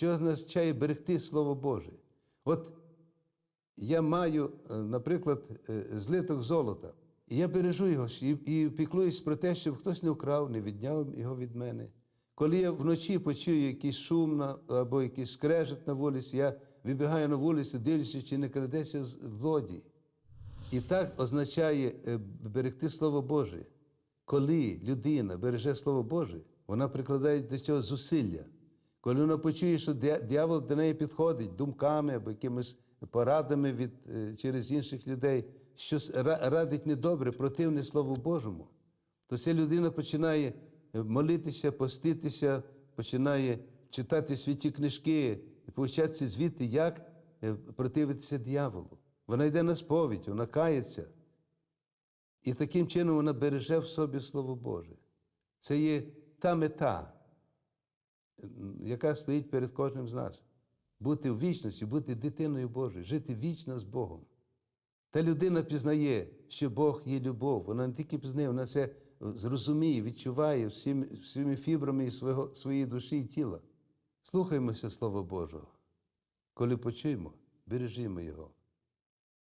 що означає берегти Слово Боже. От я маю, е, наприклад, е, злиток золота, і я бережу його і, піклуюсь про те, щоб хтось не вкрав, не відняв його від мене. Коли я вночі почую якийсь шум або якийсь скрежет на вулиці, я вибігаю на вулицю, дивлюся, чи не крадеться злодій. І так означає е, берегти Слово Боже. Коли людина береже Слово Боже, вона прикладає до цього зусилля. Коли вона почує, що диявол до неї підходить думками або якимись порадами від, е, через інших людей, щось радить недобре, противне Слову Божому, то ця людина починає е, молитися, поститися, починає читати святі книжки, і повчатися звідти, як е, противитися дияволу. Вона йде на сповідь, вона кається. І таким чином вона береже в собі Слово Боже. Це є та мета, яка стоїть перед кожним з нас. Бути в вічності, бути дитиною Божою, жити вічно з Богом. Та людина пізнає, що Бог є любов. Вона не тільки пізнає, вона це зрозуміє, відчуває всіми, всіми фібрами свого, своєї душі і тіла. Слухаймося Слова Божого. Коли почуємо, бережімо його.